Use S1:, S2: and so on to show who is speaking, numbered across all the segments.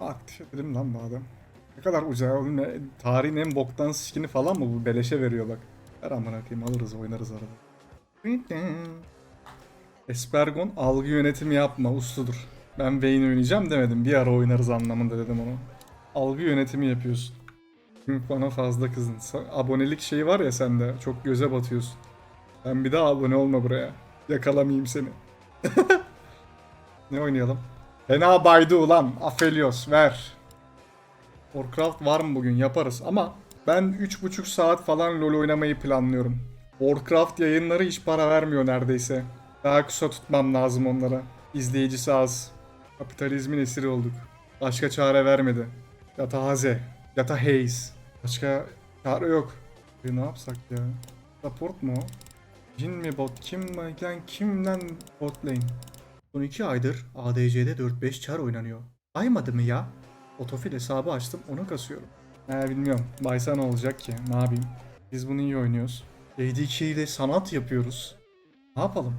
S1: Aktif edelim lan bu adam. Ne kadar uca oğlum ne, tarihin en boktan skin'i falan mı bu beleşe veriyor bak. Ver amına koyayım alırız oynarız arada. Espergon algı yönetimi yapma usludur. Ben Vayne oynayacağım demedim bir ara oynarız anlamında dedim onu. Algı yönetimi yapıyorsun. Çünkü bana fazla kızın. Abonelik şeyi var ya sende çok göze batıyorsun. Ben bir daha abone olma buraya. Yakalamayayım seni. ne oynayalım? Fena baydı ulan. Aphelios ver. Warcraft var mı bugün yaparız ama ben 3,5 saat falan LoL oynamayı planlıyorum. Warcraft yayınları hiç para vermiyor neredeyse. Daha kısa tutmam lazım onlara. İzleyicisi az. Kapitalizmin esiri olduk. Başka çare vermedi. Yata Haze. Yata Haze. Başka çare yok. E, ne yapsak ya? Support mu o? Jin mi bot? Kim mi? Yani kimden bot lane? Son 2 aydır ADC'de 4-5 çar oynanıyor. Aymadı mı ya? Otofil hesabı açtım onu kasıyorum. He bilmiyorum. Baysa ne olacak ki? Ne yapayım? Biz bunu iyi oynuyoruz. AD2 ile sanat yapıyoruz. Ne yapalım?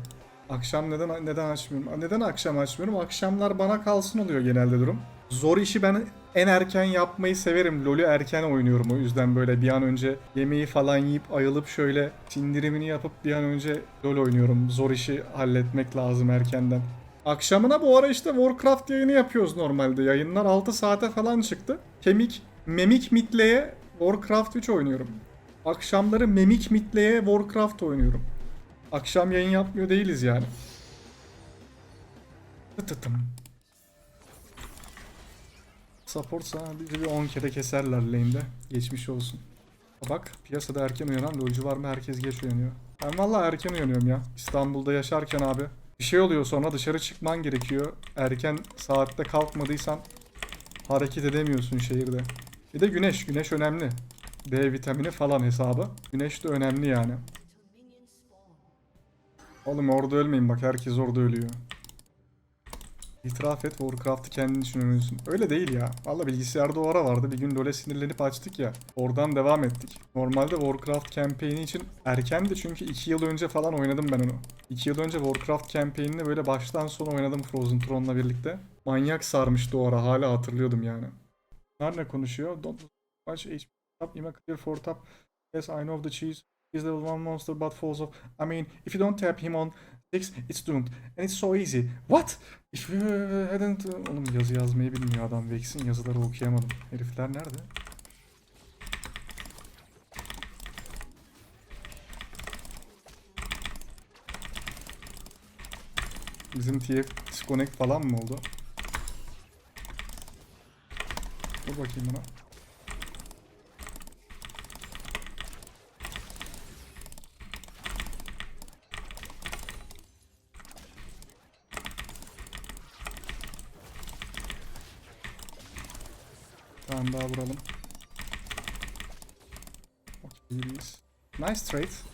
S1: Akşam neden neden açmıyorum? Neden akşam açmıyorum? Akşamlar bana kalsın oluyor genelde durum. Zor işi ben en erken yapmayı severim. LoL'ü erken oynuyorum o yüzden böyle bir an önce yemeği falan yiyip ayılıp şöyle sindirimini yapıp bir an önce LoL oynuyorum. Zor işi halletmek lazım erkenden. Akşamına bu ara işte Warcraft yayını yapıyoruz normalde. Yayınlar 6 saate falan çıktı. Kemik, Memik Mitle'ye Warcraft 3 oynuyorum. Akşamları Memik Mitle'ye Warcraft oynuyorum. Akşam yayın yapmıyor değiliz yani. Tıtıtım. Support bizi bir 10 kere keserler lane'de. Geçmiş olsun. Bak piyasada erken uyanan lolcu var mı? Herkes geç uyanıyor. Ben vallahi erken uyanıyorum ya. İstanbul'da yaşarken abi. Bir şey oluyor sonra dışarı çıkman gerekiyor. Erken saatte kalkmadıysan hareket edemiyorsun şehirde. Bir de güneş. Güneş önemli. D vitamini falan hesabı. Güneş de önemli yani. Oğlum orada ölmeyin bak herkes orada ölüyor. İtiraf et Warcraft'ı kendin için oynuyorsun. Öyle değil ya. Valla bilgisayarda o ara vardı. Bir gün LoL'e sinirlenip açtık ya. Oradan devam ettik. Normalde Warcraft campaign'i için erkendi çünkü 2 yıl önce falan oynadım ben onu. 2 yıl önce Warcraft campaign'ini böyle baştan sona oynadım Frozen Throne'la birlikte. Manyak sarmıştı o ara. Hala hatırlıyordum yani. Bunlar ne konuşuyor? Don't watch HP top, Ima clear for top. Yes, I know the cheese. He's level 1 monster but falls off. I mean, if you don't tap him on 6, it's doomed. And it's so easy. What? If you hadn't... Oğlum yazı yazmayı bilmiyor adam. Vex'in yazıları okuyamadım. Herifler nerede? Bizim TF disconnect falan mı oldu? Dur bakayım buna. Vuralım. Nice trade.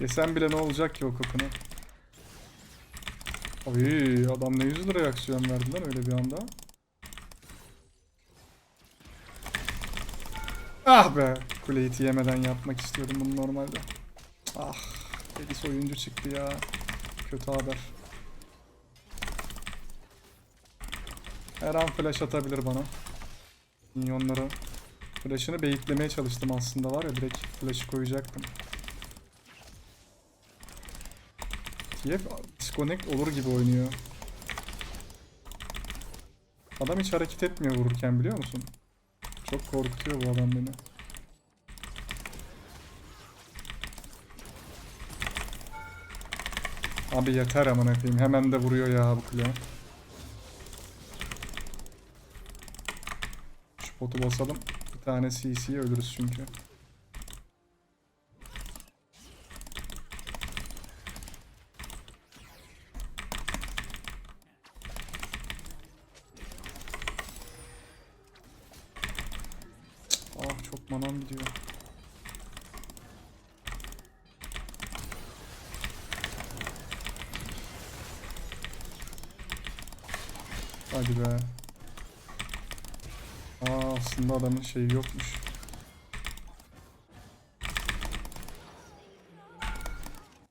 S1: Yesen bile ne olacak ki o kokunu? Ay adam ne yüzle reaksiyon verdi lan öyle bir anda. Ah be! Kuleyi yemeden yapmak istiyordum bunu normalde. Ah! Elis oyuncu çıktı ya. Kötü haber. Her an flash atabilir bana. Minyonları. Flash'ını beyitlemeye çalıştım aslında var ya direkt flash'ı koyacaktım. TF disconnect olur gibi oynuyor. Adam hiç hareket etmiyor vururken biliyor musun? Çok korkutuyor bu adam beni. Abi yeter aman koyayım. Hemen de vuruyor ya bu kule. Şu botu basalım. Bir tane CC'ye ölürüz çünkü. Ah çok manam gidiyor. Hadi be. Aa aslında adamın şeyi yokmuş.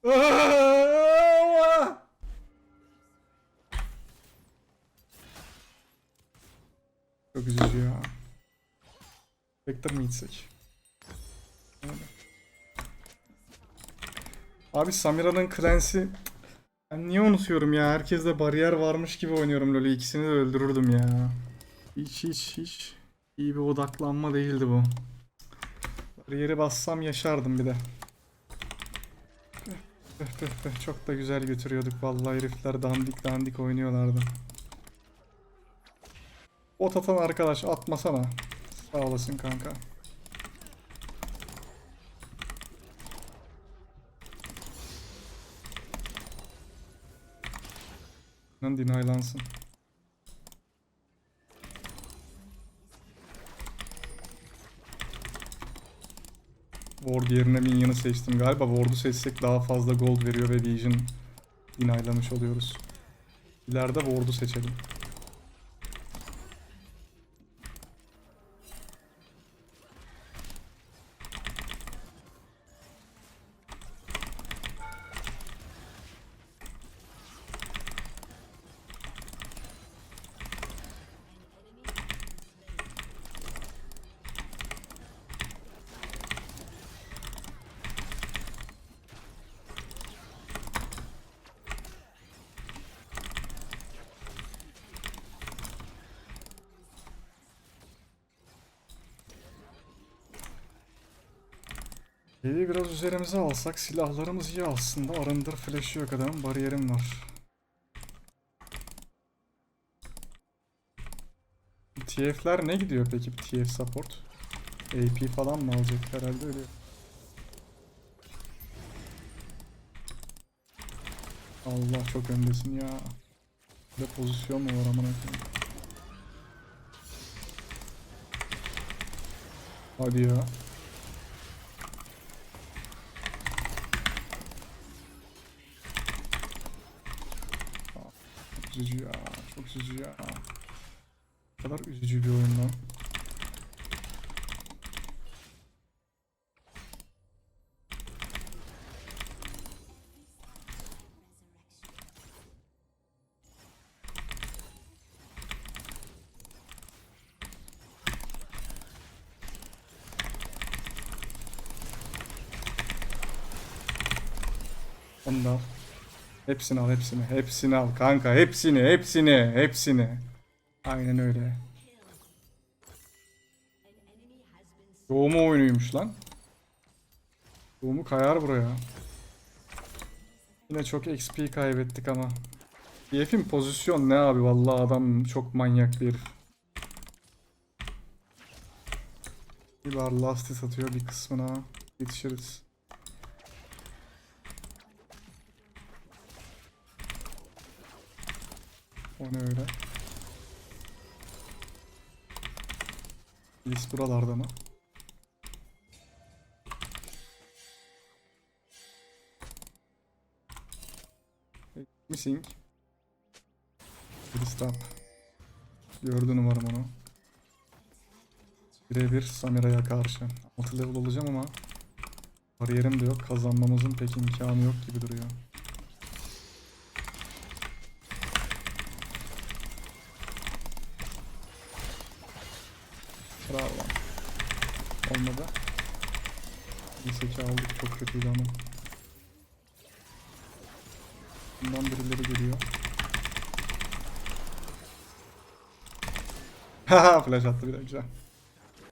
S1: Çok üzücü ya. Vector mı gitsek? Abi Samira'nın ben niye unutuyorum ya? Herkeste bariyer varmış gibi oynuyorum LoL'ü. İkisini de öldürürdüm ya. Hiç hiç hiç iyi bir odaklanma değildi bu. Bariyeri bassam yaşardım bir de. Çok da güzel götürüyorduk vallahi herifler dandik dandik oynuyorlardı. Bot atan arkadaş atmasana. Sağ olasın kanka. Lan denialansın. Ward yerine Minion'ı seçtim. Galiba Ward'u seçsek daha fazla gold veriyor ve Vision denialamış oluyoruz. İleride Ward'u seçelim. Evi biraz üzerimize alsak silahlarımız iyi aslında. Arındır flash'ı yok adamın bariyerim var. TF'ler ne gidiyor peki TF support? AP falan mı alacak herhalde öyle. Allah çok öndesin ya. De pozisyon mu var amına koyayım? Hadi ya. Çok üzücü ya. Çok üzücü ya. Ne kadar üzücü bir oyun lan. Onu da al. Hepsini al hepsini. Hepsini al kanka. Hepsini hepsini hepsini. Aynen öyle. Doğumu oyunuymuş lan. Doğumu kayar buraya. Yine çok XP kaybettik ama. BF'in pozisyon ne abi vallahi adam çok manyak bir herif. Bir bar lasti satıyor bir kısmına. Yetişiriz. O ne öyle? Biz buralarda mı? Missing. Stop. Gördün umarım onu. Birebir Samira'ya karşı. 6 level olacağım ama bariyerim de yok. Kazanmamızın pek imkanı yok gibi duruyor. Bravo. Olmadı. Neyse ki aldık kötüydü ama. Bundan birileri geliyor. Haha flash attı bir de güzel.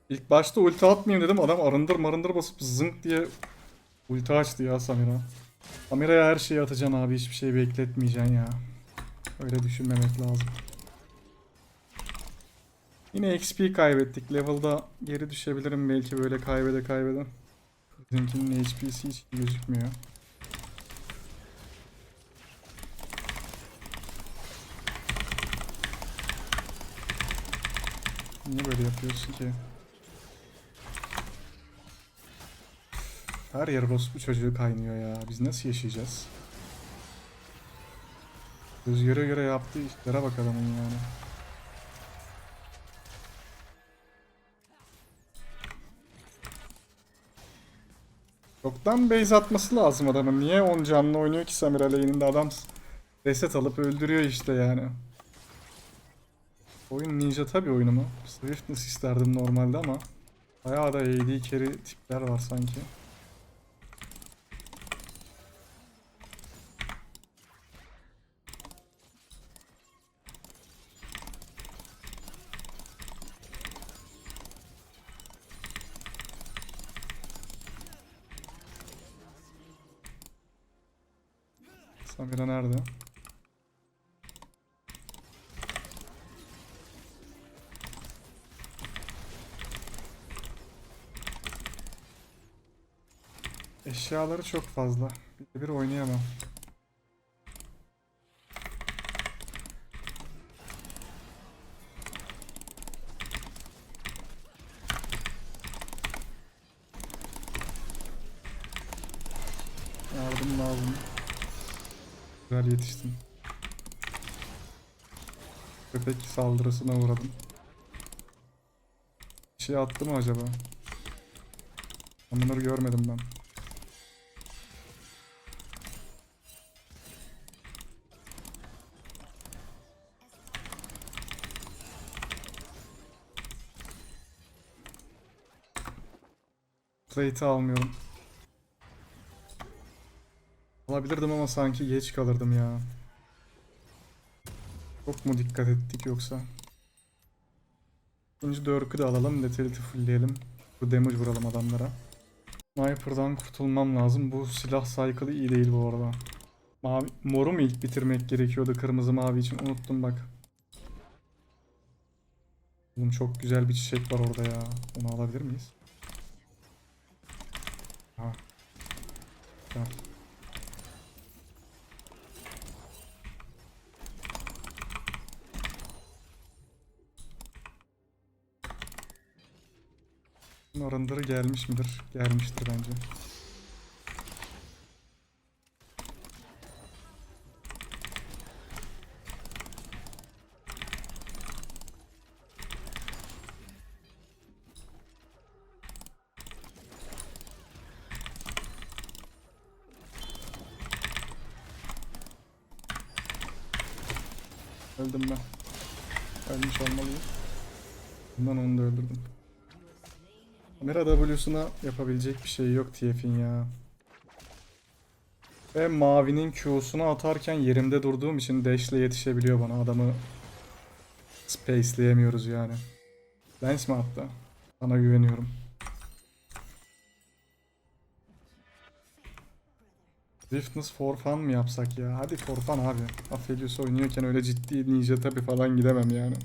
S1: İlk başta ulti atmayayım dedim adam arındır marındır basıp zınk diye ulti açtı ya Samira. Samira'ya her şeyi atacaksın abi hiçbir şey bekletmeyeceksin ya. Öyle düşünmemek lazım. Yine XP kaybettik. Level'da geri düşebilirim belki böyle kaybede kaybede. Bizimkinin HP'si hiç gözükmüyor. Niye böyle yapıyorsun ki? Her yer bu çocuğu kaynıyor ya. Biz nasıl yaşayacağız? Göz göre göre yaptığı işlere bak adamın yani. Çoktan base atması lazım adamın. Niye 10 canlı oynuyor ki Samira lane'inde adam reset alıp öldürüyor işte yani. Oyun ninja tabi oyunu mu? Swiftness isterdim normalde ama bayağı da AD carry tipler var sanki. Çok fazla. Bir, bir oynayamam. Yardım lazım. Güzel yetiştim. Köpek saldırısına uğradım. Bir şey attı mı acaba? Ben bunları görmedim ben. Plate'i almıyorum. Alabilirdim ama sanki geç kalırdım ya. Çok mu dikkat ettik yoksa? İkinci dörkü de alalım. Lethality fullleyelim. Bu damage vuralım adamlara. Sniper'dan kurtulmam lazım. Bu silah cycle'ı iyi değil bu arada. Mavi, moru mu ilk bitirmek gerekiyordu kırmızı mavi için? Unuttum bak. Oğlum çok güzel bir çiçek var orada ya. Onu alabilir miyiz? Ha. Gelmiş midir? Gelmiştir bence. Bundan onu da öldürdüm. Kamera W'suna yapabilecek bir şey yok TF'in ya. Ve mavinin Q'sunu atarken yerimde durduğum için dash'le yetişebiliyor bana. Adamı spaceleyemiyoruz yani. Lens mi attı? Sana güveniyorum. Swiftness for fun mı yapsak ya? Hadi for fun abi. Aphelios oynuyorken öyle ciddi ninja tabi falan gidemem yani.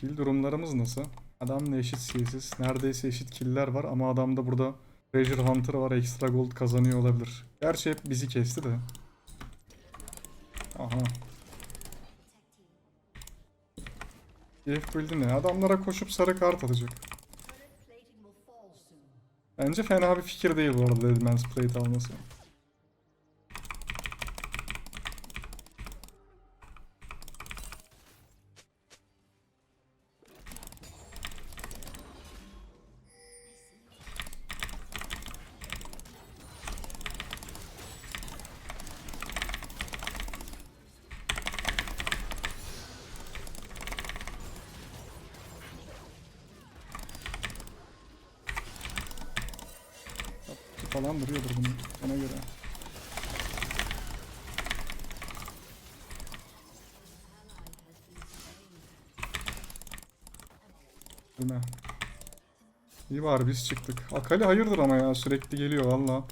S1: Kill durumlarımız nasıl? Adamla eşit CS'iz. Neredeyse eşit killer var ama adamda burada Treasure Hunter var. Extra gold kazanıyor olabilir. Gerçi hep bizi kesti de. Aha. TF build'i ne? Adamlara koşup sarı kart atacak. Bence fena bir fikir değil bu arada Deadman's Plate alması. falan duruyordur bunun ona göre. Bilmem. İyi var biz çıktık. Akali hayırdır ama ya sürekli geliyor valla.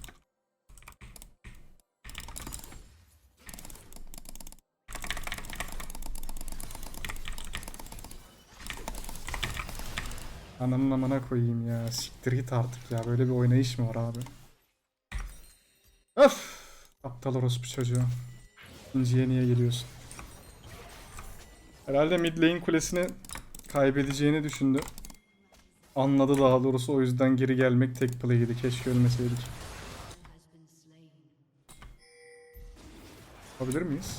S1: Ananın amına koyayım ya. Siktir git artık ya. Böyle bir oynayış mı var abi? Öf! Aptal orospu çocuğu. İkinciye niye geliyorsun? Herhalde mid lane kulesini kaybedeceğini düşündü. Anladı daha doğrusu o yüzden geri gelmek tek play'iydi. Keşke ölmeseydik. Yapabilir miyiz?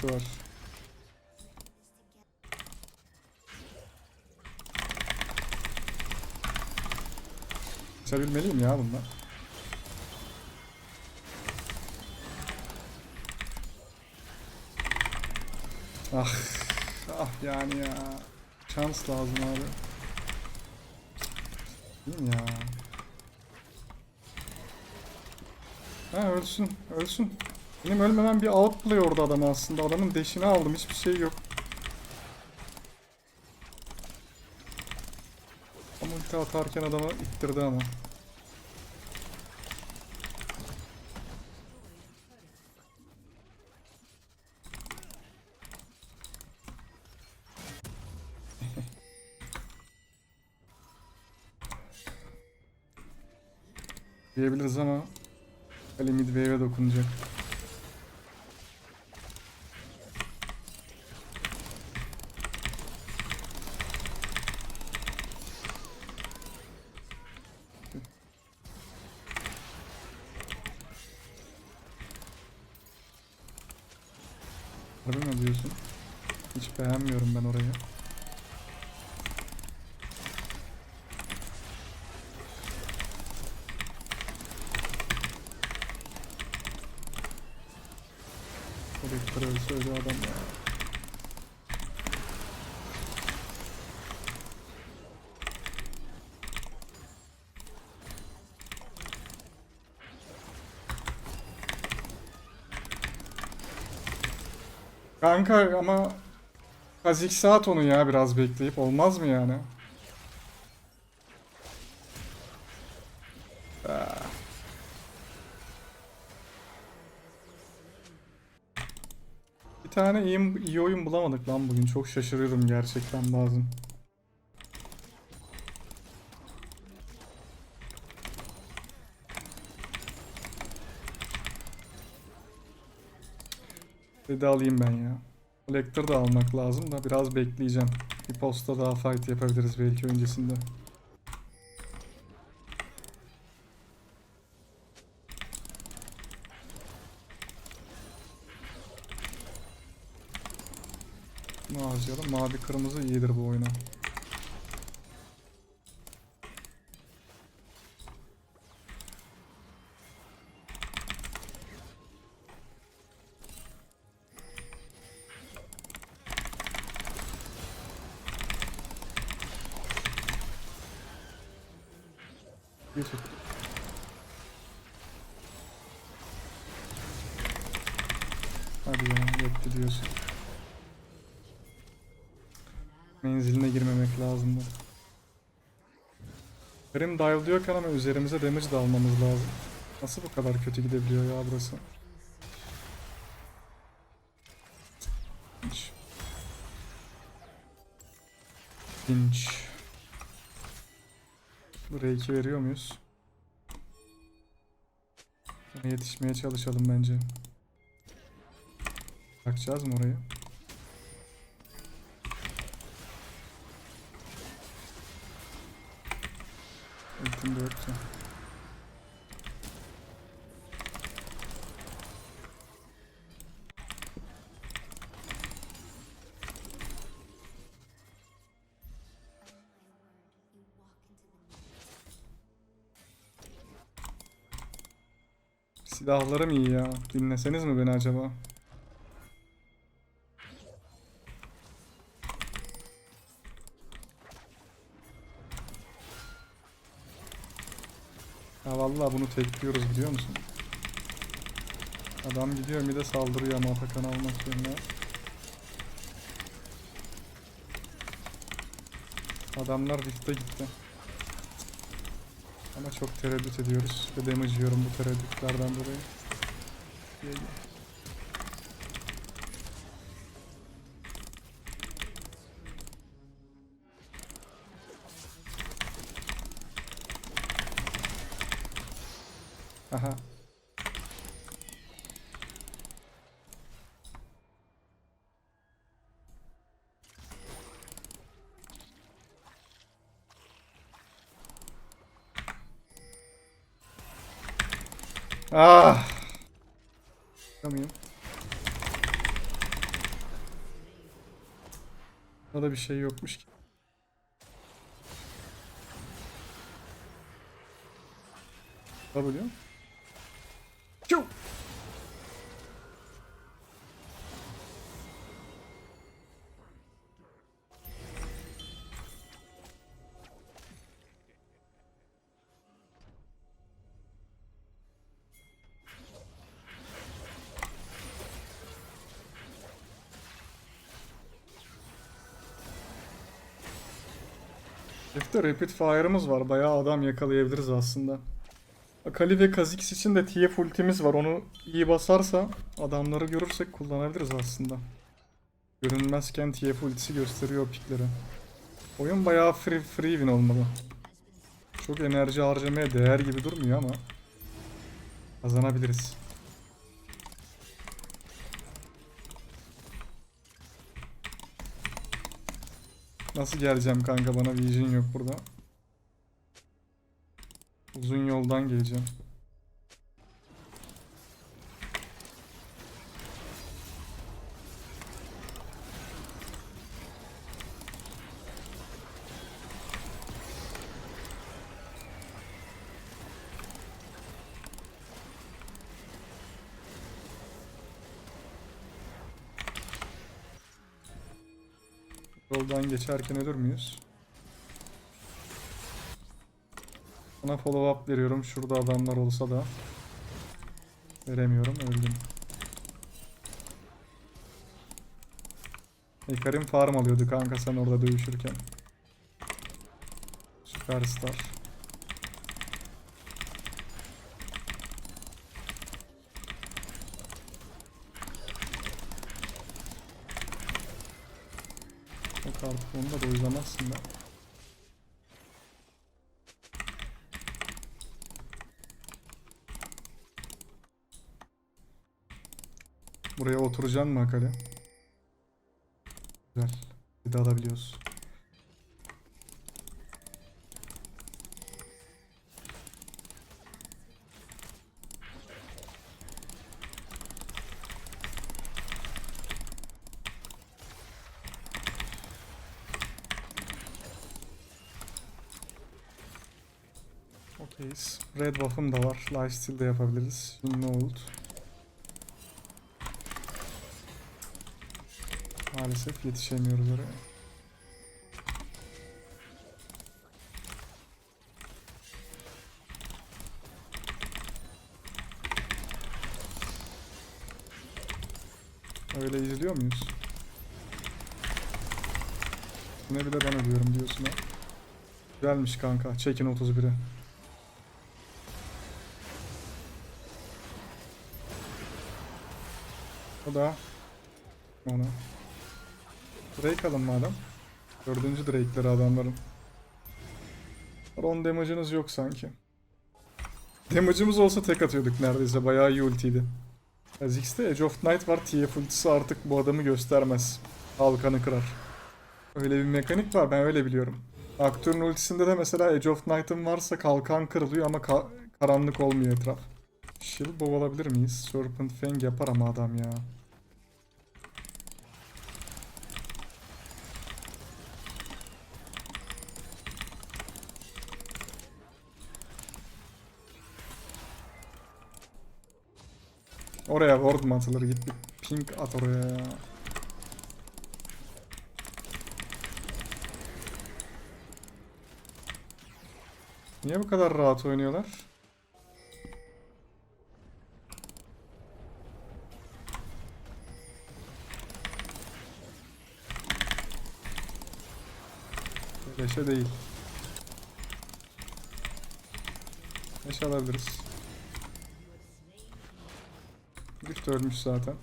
S1: Tabisi var. Kaçabilmeliyim ya bunlar. Ah. Ah yani ya. Şans lazım abi. Değil ya? Ha ölsün. Ölsün. Benim ölmemem bir outplay orada adam aslında. Adamın deşini aldım. Hiçbir şey yok. Ama ulti atarken adamı ittirdi ama. diyebiliriz ama Ali mid wave'e dokunacak. Harbi mi diyorsun? Hiç beğenmiyorum ben orayı. Collector ölse öyle adam ya. Kanka ama Kazik saat onu ya biraz bekleyip olmaz mı yani? Bir tane iyi, iyi oyun bulamadık lan bugün. Çok şaşırıyorum gerçekten bazen. Dedi alayım ben ya. Collector da almak lazım da biraz bekleyeceğim. Bir posta daha fight yapabiliriz belki öncesinde. Bunu harcayalım. Mavi kırmızı iyidir bu oyuna. Hadi ya yetti diyorsun. Menziline girmemek lazımdı. Grim dive diyorken ama üzerimize damage de almamız lazım. Nasıl bu kadar kötü gidebiliyor ya burası? Hiç. Pinch. V2 veriyor muyuz? Buna yetişmeye çalışalım bence. Takacağız mı orayı? Eğitim 4. Silahlarım iyi ya. Dinleseniz mi beni acaba? Ya vallahi bunu tekliyoruz biliyor musun? Adam gidiyor bir de saldırıyor ama Atakan almak yerine. Adamlar Rift'e gitti. Ama çok tereddüt ediyoruz ve damage yiyorum bu tereddütlerden dolayı. Ye- Ah. Çıkamıyorum. Bunda bir şey yokmuş ki. Herifte Rapid Fire'ımız var. Bayağı adam yakalayabiliriz aslında. Akali ve Kha'Zix için de TF ultimiz var. Onu iyi basarsa adamları görürsek kullanabiliriz aslında. Görünmezken TF ultisi gösteriyor pikleri. Oyun bayağı free, free win olmalı. Çok enerji harcamaya değer gibi durmuyor ama kazanabiliriz. Nasıl geleceğim kanka bana vision yok burada. Uzun yoldan geleceğim. Yoldan geçerken ölür müyüz? Sana follow up veriyorum. Şurada adamlar olsa da. Veremiyorum. Öldüm. Hikarim farm alıyordu kanka sen orada dövüşürken. Süperstar. Yok artık onu da doyuramazsın da. Buraya oturacaksın mı Akali? Güzel. Bir de alabiliyoruz. Buff'ım da var. Lifesteal de yapabiliriz. Ne oldu? Maalesef yetişemiyoruz oraya. Öyle izliyor muyuz? Ne bile ben ölüyorum diyorsun ha. Güzelmiş kanka. Çekin 31'i. O da ona. Drake alın madem. Dördüncü Drake'leri adamların. 10 damage'ınız yok sanki. Damage'ımız olsa tek atıyorduk neredeyse. Bayağı iyi ultiydi. Kha'Zix'te Edge of Night var. TF ultisi artık bu adamı göstermez. Halkanı kırar. Öyle bir mekanik var ben öyle biliyorum. Aktörün ultisinde de mesela Edge of Night'ın varsa kalkan kırılıyor ama ka- karanlık olmuyor etraf. Shield bow alabilir miyiz? Serpent Fang yapar ama adam ya. Oraya ward mı atılır? Git bir pink at oraya ya. Niye bu kadar rahat oynuyorlar? Leşe değil. Leş alabiliriz. Rift ölmüş zaten.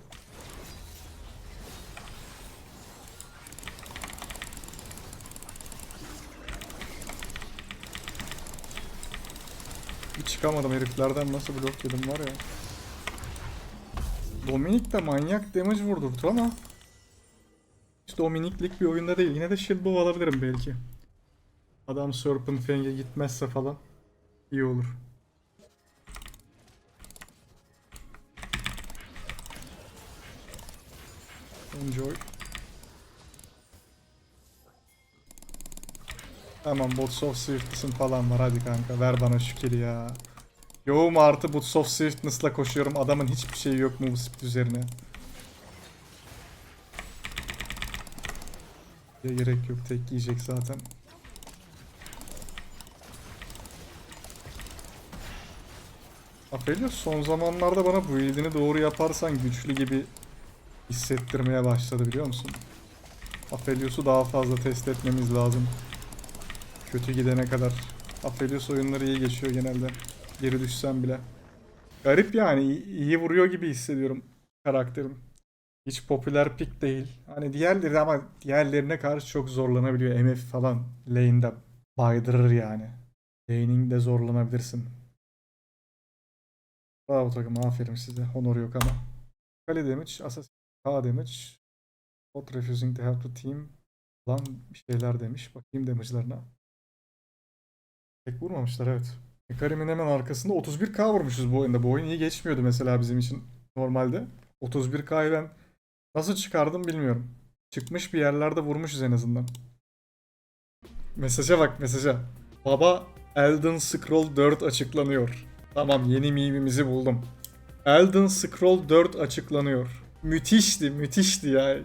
S1: Bir çıkamadım heriflerden nasıl blok yedim var ya. Dominik de manyak damage vurdurdu ama hiç Dominiklik bir oyunda değil. Yine de shield bow alabilirim belki. Adam Serpent Fang'e gitmezse falan iyi olur. Enjoy. Tamam Boots of Swiftness'ın falan var hadi kanka ver bana şu kili ya. Yoğum artı Boots of Swiftness'la koşuyorum adamın hiçbir şeyi yok move speed üzerine. Ya gerek yok tek yiyecek zaten. Aphelios son zamanlarda bana bu build'ini doğru yaparsan güçlü gibi hissettirmeye başladı biliyor musun? Aphelios'u daha fazla test etmemiz lazım. Kötü gidene kadar. Aphelios oyunları iyi geçiyor genelde. Geri düşsem bile. Garip yani iyi, vuruyor gibi hissediyorum karakterim. Hiç popüler pick değil. Hani diğerleri ama diğerlerine karşı çok zorlanabiliyor. MF falan lane'de baydırır yani. Laning'de zorlanabilirsin. Bravo takım aferin size. Honor yok ama. Kale damage, assassin K damage. Not refusing to help the team. Lan bir şeyler demiş. Bakayım damage'larına. Tek vurmamışlar evet. Karim'in hemen arkasında 31k vurmuşuz bu oyunda. Bu oyun iyi geçmiyordu mesela bizim için normalde. 31k'yı ben nasıl çıkardım bilmiyorum. Çıkmış bir yerlerde vurmuşuz en azından. Mesaja bak mesaja. Baba Elden Scroll 4 açıklanıyor. Tamam yeni mimimizi buldum. Elden Scroll 4 açıklanıyor. Müthişti müthişti ya.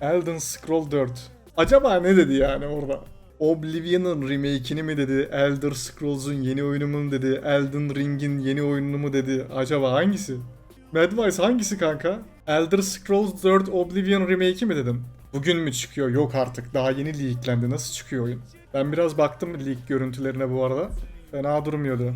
S1: Elden Scroll 4. Acaba ne dedi yani orada? Oblivion'ın remake'ini mi dedi? Elder Scrolls'un yeni oyunu mu dedi? Elden Ring'in yeni oyununu mu dedi? Acaba hangisi? Madwise hangisi kanka? Elder Scrolls 4 Oblivion remake'i mi dedim? Bugün mü çıkıyor? Yok artık. Daha yeni leaklendi. Nasıl çıkıyor oyun? Ben biraz baktım leak görüntülerine bu arada. Fena durmuyordu.